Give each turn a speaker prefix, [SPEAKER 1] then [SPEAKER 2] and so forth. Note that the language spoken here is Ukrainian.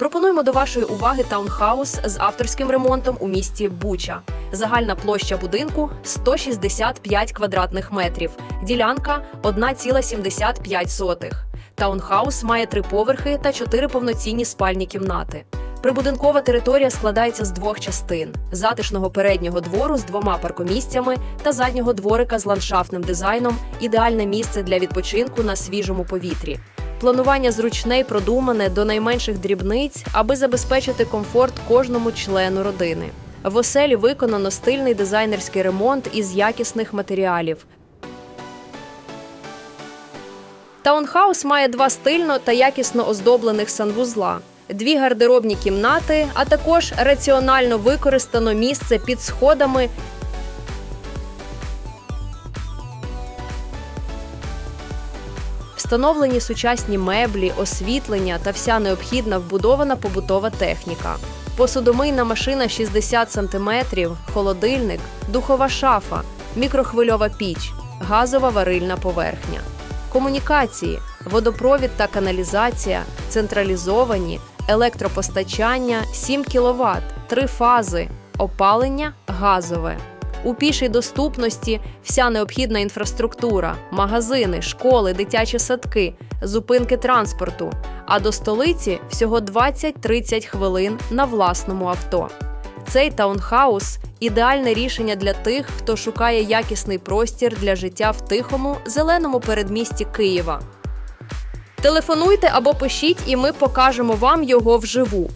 [SPEAKER 1] Пропонуємо до вашої уваги таунхаус з авторським ремонтом у місті Буча. Загальна площа будинку 165 квадратних метрів, ділянка 1,75. Таунхаус має три поверхи та чотири повноцінні спальні кімнати. Прибудинкова територія складається з двох частин: затишного переднього двору з двома паркомісцями та заднього дворика з ландшафтним дизайном ідеальне місце для відпочинку на свіжому повітрі. Планування зручне й продумане до найменших дрібниць, аби забезпечити комфорт кожному члену родини. В оселі виконано стильний дизайнерський ремонт із якісних матеріалів. Таунхаус має два стильно та якісно оздоблених санвузла, дві гардеробні кімнати, а також раціонально використано місце під сходами Встановлені сучасні меблі, освітлення та вся необхідна вбудована побутова техніка. Посудомийна машина 60 см, холодильник, духова шафа, мікрохвильова піч, газова варильна поверхня. Комунікації, водопровід та каналізація, централізовані, електропостачання 7 кВт, три фази, опалення газове. У пішій доступності вся необхідна інфраструктура, магазини, школи, дитячі садки, зупинки транспорту. А до столиці всього 20-30 хвилин на власному авто. Цей таунхаус ідеальне рішення для тих, хто шукає якісний простір для життя в тихому, зеленому передмісті Києва. Телефонуйте або пишіть, і ми покажемо вам його вживу.